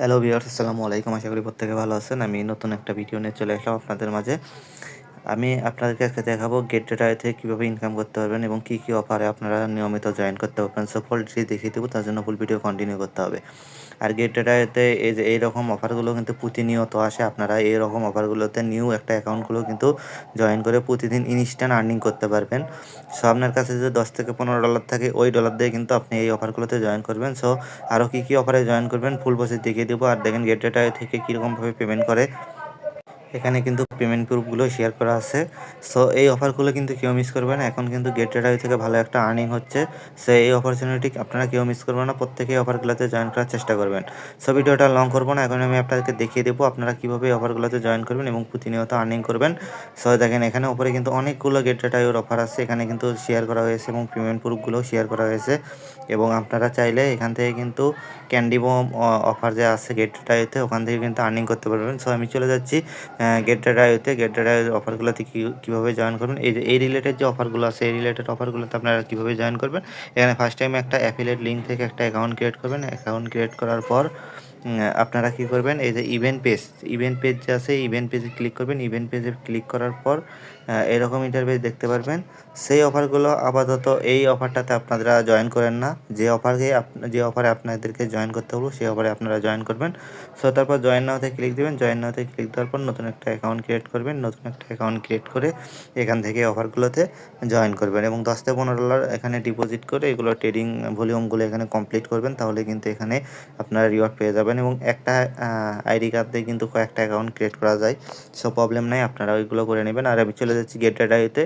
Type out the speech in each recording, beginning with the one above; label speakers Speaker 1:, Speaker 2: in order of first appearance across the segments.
Speaker 1: Hello viewers আসসালামু আলাইকুম। আশা করি প্রত্যেকে ভালো আছেন। আমি নতুন একটা ভিডিও নিয়ে চলে আসলাম আপনাদের মাঝে। আমি আপনাদেরকে আজকে দেখাবো গেট ডেটা থেকে কীভাবে ইনকাম করতে পারবেন এবং কী কী অফারে আপনারা নিয়মিত জয়েন করতে পারবেন। সো ফুল ডিটেলস দেখিয়ে দেবো, তার জন্য ফুল ভিডিও কন্টিনিউ করতে হবে। আর গেট ডেটাতে এই যে এইরকম অফারগুলো কিন্তু প্রতিনিয়ত আসে। আপনারা এইরকম অফারগুলোতে নিউ একটা অ্যাকাউন্টগুলো কিন্তু জয়েন করে প্রতিদিন ইনস্ট্যান্ট আর্নিং করতে পারবেন। সো আপনার কাছে যে দশ থেকে পনেরো ডলার থাকে, ওই ডলার দিয়ে কিন্তু আপনি এই অফারগুলোতে জয়েন করবেন। সো আরও কী কী অফারে জয়েন করবেন ফুল বসে দেখিয়ে দেবো। আর দেখেন গেট ডেটা থেকে কীরকমভাবে পেমেন্ট করে। এখানে কিন্তু পেমেন্ট প্রুফগুলো শেয়ার করা আছে। সো এই অফারগুলো কিন্তু কেউ মিস করবে না। এখন কিন্তু গেট রেডাই থেকে ভালো একটা আর্নিং হচ্ছে। সো এই অপরচুনিটি আপনারা কেউ মিস করবেন না। প্রত্যেকেই অফারগুলোতে জয়েন করার চেষ্টা করবেন। সো ভিডিওটা লং করব না। এখন আমি আপনাদেরকে দেখিয়ে দেবো আপনারা কীভাবে এই অফারগুলোতে জয়েন করবেন এবং প্রতিনিয়ত আর্নিং করবেন। সো দেখেন এখানে ওপরে কিন্তু অনেকগুলো গেট রেটাইয়ের অফার আছে। এখানে কিন্তু শেয়ার করা হয়েছে এবং পেমেন্ট প্রুফগুলো শেয়ার করা হয়েছে। এবং আপনারা চাইলে এখান থেকে কিন্তু ক্যান্ডি বম অফার যে আছে গেট রেটাইতে ওখান থেকে কিন্তু আর্নিং করতে পারবেন। সো আমি চলে যাচ্ছি। গেট রেটাইতে গেট রেটাই অফারগুলোতে কীভাবে জয়েন করবেন? এই যে, এই রিলেটেড যে অফারগুলো আছে, এই রিলেটেড অফারগুলোতে আপনারা কীভাবে জয়েন করবেন? এখানে ফার্স্ট টাইম একটা অ্যাফিলেট লিঙ্ক থেকে একটা অ্যাকাউন্ট ক্রিয়েট করবেন। অ্যাকাউন্ট ক্রিয়েট করার পর আপনারা কি করবেন? এই যে ইভেন্ট পেজ ইভেন্ট পেজ যে আছে ইভেন্ট পেজে ক্লিক করবেন। ইভেন্ট পেজে ক্লিক করার পর এরকম ইন্টারভেস দেখতে পারবেন। সেই অফারগুলো আপাতত এই অফারটাতে আপনারা জয়েন করেন না। যে অফারকে যে অফারে আপনাদেরকে জয়েন করতে হলো সেই অফারে আপনারা জয়েন করবেন। সো তারপর জয়েন নাওতে ক্লিক দেবেন। জয়েন নাওতে ক্লিক দেওয়ার পর নতুন একটা অ্যাকাউন্ট ক্রিয়েট করবেন। নতুন একটা অ্যাকাউন্ট ক্রিয়েট করে এখান থেকে অফারগুলোতে জয়েন করবেন এবং দশ থেকে পনেরো ডলার এখানে ডিপোজিট করে এগুলো ট্রেডিং ভলিউমগুলো এখানে কমপ্লিট করবেন। তাহলে কিন্তু এখানে আপনারা রিওয়ার্ড পেয়ে যাবেন। এবং একটা আইডি কার্ড দিয়ে কিন্তু কয়েকটা অ্যাকাউন্ট ক্রিয়েট করা যায়। সো প্রবলেম নাই, আপনারা ওইগুলো করে নেবেন। আর আমি চলে যাচ্ছি গেট ডাটাইতে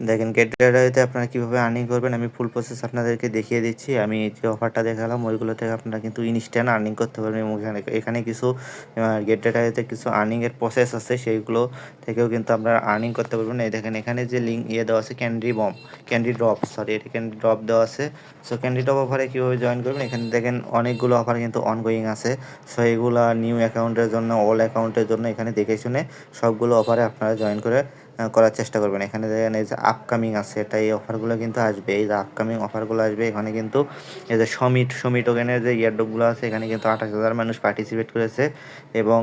Speaker 1: দেখেন ডেটাতে আপনারা কীভাবে আর্নিং করবেন, আমি ফুল প্রসেস আপনাদেরকে দেখিয়ে দিচ্ছি। আমি যে অফারটা দেখালাম, ওইগুলো থেকে আপনারা কিন্তু ইনস্ট্যান্ট আর্নিং করতে পারবেন এবং এখানে এখানে কিছু ডেটাতে কিছু আর্নিংয়ের প্রসেস আছে, সেইগুলো থেকেও কিন্তু আপনারা আর্নিং করতে পারবেন। এই দেখেন, এখানে যে লিঙ্ক ইয়ে দেওয়া আছে candy bomb candy drop sorry এটা ক্যান্ডি ড্রপ দেওয়া আছে। সো ক্যান্ডি ড্রপ অফারে কীভাবে জয়েন করবেন? এখানে দেখেন, অনেকগুলো অফার কিন্তু অনগোয়িং আছে। সো এগুলো নিউ অ্যাকাউন্টের জন্য অল অ্যাকাউন্টের জন্য এখানে দেখে শুনে সবগুলো অফারে আপনারা জয়েন করে করার চেষ্টা করবেন। এখানে দেখেন এই যে আপকামিং আছে, এটা এই অফারগুলো কিন্তু আসবে। এই যে আপকামিং অফারগুলো আসবে, এখানে কিন্তু এই যে সমিট সমিট ওখানে যে ইয়ারডপগুলো আছে, এখানে কিন্তু আঠাশ হাজার মানুষ পার্টিসিপেট করেছে এবং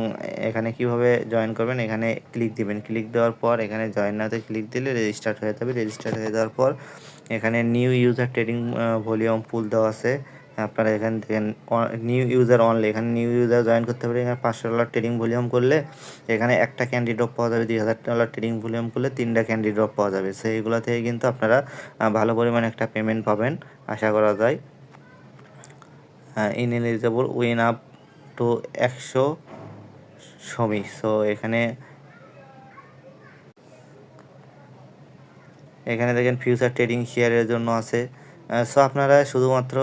Speaker 1: এখানে কীভাবে জয়েন করবেন, এখানে ক্লিক দিবেন। ক্লিক দেওয়ার পর এখানে জয়েন নাতে ক্লিক দিলে রেজিস্টার্ট হয়ে যাবে। রেজিস্টার্ট হয়ে যাওয়ার পর এখানে new user trading volume pool দেওয়া আছে। আপনারা এখান থেকে নিউ ইউজার অনলি এখানে নিউ ইউজার জয়েন করতে পারে, এখানে পাঁচশো ডলার ট্রেডিং ভলিউম করলে এখানে একটা ক্যান্ডি ড্রপ পাওয়া যাবে, দুই হাজার ডলার ট্রেডিং ভলিউম করলে তিনটা ক্যান্ডি ড্রপ পাওয়া যাবে। সেইগুলো থেকে কিন্তু আপনারা ভালো পরিমাণে একটা পেমেন্ট পাবেন, আশা করা যায়। ইনএলিজেবল উইন আপ টু একশো সমি। সো এখানে এখানে দেখেন ফিউচার ট্রেডিং শেয়ারের জন্য আছে। সো আপনারা শুধুমাত্র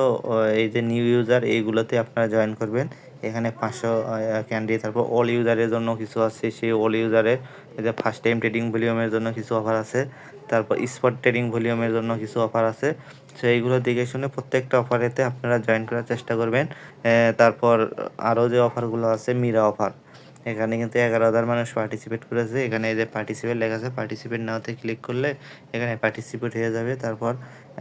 Speaker 1: এই যে নিউ ইউজার এইগুলোতে আপনারা জয়েন করবেন। এখানে পাঁচশো ক্যান্ডি তারপর অল ইউজারের জন্য কিছু আছে। সেই অল ইউজারের যে ফার্স্ট টাইম ট্রেডিং ভলিউমের জন্য কিছু অফার আছে। তারপর স্পট ট্রেডিং ভলিউমের জন্য কিছু অফার আছে। সো এইগুলো দেখে শুনে প্রত্যেকটা অফারেতে আপনারা জয়েন করার চেষ্টা করবেন। তারপর আরও যে অফারগুলো আছে মিরা অফার এখানে কিন্তু এগারো হাজার মানুষ পার্টিসিপেট করেছে। এখানে এই যে পার্টিসিপেট লেখা আছে পার্টিসিপেট নাওতে ক্লিক করলে এখানে পার্টিসিপেট হয়ে যাবে। তারপর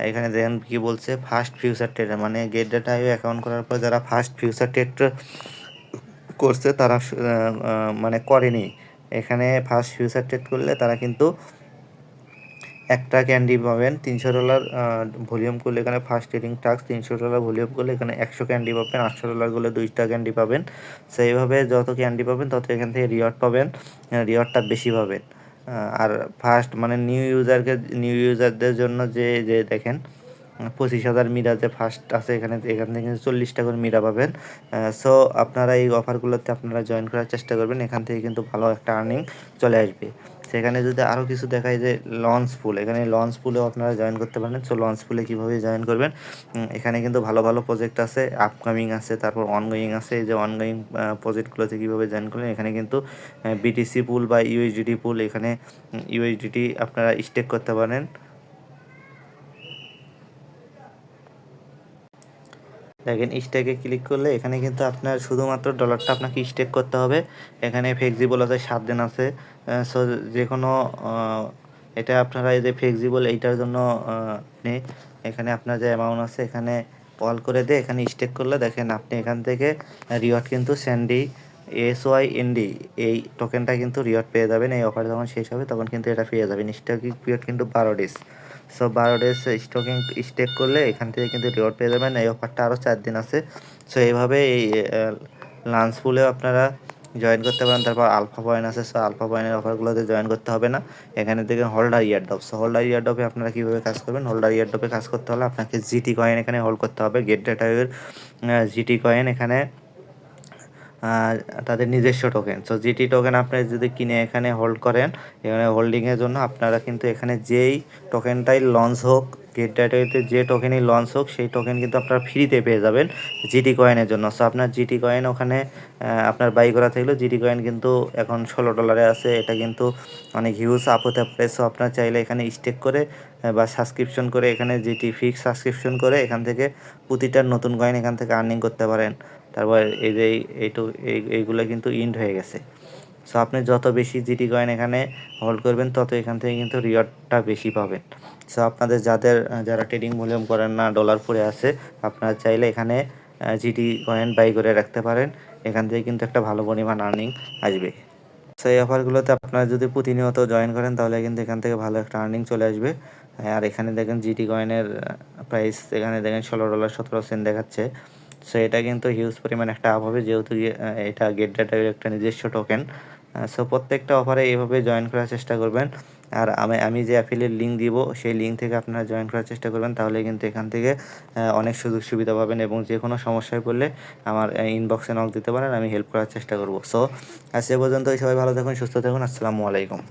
Speaker 1: এখানে দেখেন কী বলছে ফার্স্ট ফিউচার ট্রেডার মানে গেট ডাটা অ্যাকাউন্ট করার পর যারা ফার্স্ট ফিউচার ট্রেড করছে তারা মানে করেনি। এখানে ফার্স্ট ফিউচার ট্রেড করলে তারা কিন্তু একটা ক্যান্ডি পাবেন, তিনশো ডলার ভলিউম করলে এখানে ফার্স্ট ট্রেডিং টাক্স তিনশো ডলার ভলিউম করলে এখানে একশো ক্যান্ডি পাবেন, আটশো ডলার করলে দুইটা ক্যান্ডি পাবেন। সেইভাবে যত ক্যান্ডি পাবেন, তত এখান থেকে রিওয়ার্ড পাবেন রিওয়ার্ডটা বেশি পাবেন। আর ফার্স্ট মানে নিউ ইউজারকে নিউ ইউজারদের জন্য যে যে দেখেন, পঁচিশ হাজার মিরা যে ফার্স্ট আছে, এখানে, এখান থেকে কিন্তু চল্লিশটা করে মিরা পাবেন। সো আপনারা এই অফারগুলোতে আপনারা জয়েন করার চেষ্টা করবেন, এখান থেকে কিন্তু ভালো একটা আর্নিং চলে আসবে। সেখানে যদি আরও কিছু দেখায় যে লঞ্চ পুল, এখানে লঞ্চ পুলেও আপনারা জয়েন করতে পারেন সো লঞ্চ পুলে কীভাবে জয়েন করবেন? এখানে কিন্তু ভালো ভালো প্রজেক্ট আছে আপকামিং আছে, তারপর অনগোয়িং আছে। এই যে অনগোয়িং প্রজেক্টগুলোতে কীভাবে জয়েন করবেন এখানে কিন্তু বিটিসি পুল বা ইউএইচডিটি পুল, এখানে ইউএইচডিটি আপনারা স্টেক করতে পারেন। দেখেন স্টেকে ক্লিক করলে এখানে কিন্তু আপনার শুধুমাত্র ডলারটা আপনাকে স্টেক করতে হবে। এখানে ফ্লেক্সিবল আছে, সাত দিন আছে। সো যে কোনো এটা আপনারা এই যে ফ্লেক্সিবল এইটার জন্য নেই। এখানে আপনার যে অ্যামাউন্ট আছে, এখানে কল করে দিয়ে এখানে স্টেক করলে দেখেন আপনি এখান থেকে রিওয়ার্ড কিন্তু স্যান্ডি এস ওয়াই এনডি এই টোকেনটা কিন্তু রিওয়ার্ড পেয়ে যাবেন। এই অফার যখন শেষ হবে, তখন কিন্তু এটা পেয়ে যাবেন। স্টকিং পিরিয়ড কিন্তু বারো ডেজ সো বারো ডেজ স্টকিং স্টেক করলে এখান থেকে কিন্তু রিওয়ার্ড পেয়ে যাবেন। এই অফারটা আরও চার দিন আছে। সো এইভাবে এই লাঞ্চ পুলেও আপনারা জয়েন করতে পারেন। তারপর আলফা পয়েন্ট আছে। সো আলফা পয়েন্টের অফারগুলোতে জয়েন করতে হবে না। এখানে থেকে হোল্ডার ইয়ারডপ সো হোল্ডার ইয়ারডপে আপনারা কীভাবে কাজ করবেন? হোল্ডার ইয়ারডপে কাজ করতে হলে আপনাকে জিটি কয়েন এখানে হোল্ড করতে হবে। গেট ডেটাওয়ের জিটি কয়েন এখানে তাদের নিজস্ব টোকেন সো জিটি টোকেন আপনি যদি কিনে এখানে হোল্ড করেন, এখানে হোল্ডিংয়ের জন্য আপনারা কিন্তু এখানে যেই টোকেনটাই লঞ্চ হোক গেট ডেটাওয়েতে যে টোকেনই লঞ্চ হোক, সেই টোকেন কিন্তু আপনারা ফ্রিতে পেয়ে যাবেন জিটি কয়েনের জন্য। সো আপনার জিটি কয়েন ওখানে আপনার বাই করা থাকলেও জিটি কয়েন কিন্তু এখন ষোলো ডলারে আছে। এটা কিন্তু অনেক হিউজ আপ হতে পারে। সো আপনার চাইলে এখানে স্টেক করে বা সাবস্ক্রিপশন করে এখানে জিটি ফিক্স সাবস্ক্রিপশন করে এখান থেকে প্রতিটা নতুন কয়েন এখান থেকে আর্নিং করতে পারেন। তারপর এই যে এই- এইটু এই, এইগুলো কিন্তু ইন্ড হয়ে গেছে। সো আপনি যত বেশি জিটি কয়েন এখানে হোল্ড করবেন, তত এখান থেকে কিন্তু রিওয়ার্ডটা বেশি পাবেন। সো আপনাদের যাদের যারা ট্রেডিং ভলিউম করেন না ডলার পরে আছে, আপনারা চাইলে এখানে জিটি কয়েন বাই করে রাখতে পারেন। এখান থেকে কিন্তু একটা ভালো পরিমাণ আর্নিং আসবে। সো এই অফারগুলোতে আপনারা যদি প্রতিনিয়ত জয়েন করেন, তাহলে কিন্তু এখান থেকে ভালো একটা আর্নিং চলে আসবে। আর এখানে দেখেন জিটি কয়েনের প্রাইস এখানে দেখেন ষোলো ডলার সতেরো সেন্ট দেখাচ্ছে। সো এটা কিন্তু হিউজ পরিমাণ একটা আপ হবে যেহেতু এটা গেট ডেটার একটা নিজস্ব টোকেন সো প্রত্যেকটা অফারে এইভাবে জয়েন করার চেষ্টা করবেন। আর আমি আমি যে অ্যাফিলিয়েট লিঙ্ক দিব, সেই লিঙ্ক থেকে আপনারা জয়েন করার চেষ্টা করবেন। তাহলে কিন্তু এখান থেকে অনেক সুযোগ সুবিধা পাবেন এবং যে কোনো সমস্যায় পড়লে আমার ইনবক্সে নক দিতে পারেন। আমি হেল্প করার চেষ্টা করব। সো আজ এ পর্যন্ত সবাই ভালো থাকুন, সুস্থ থাকুন। আসসালামু আলাইকুম।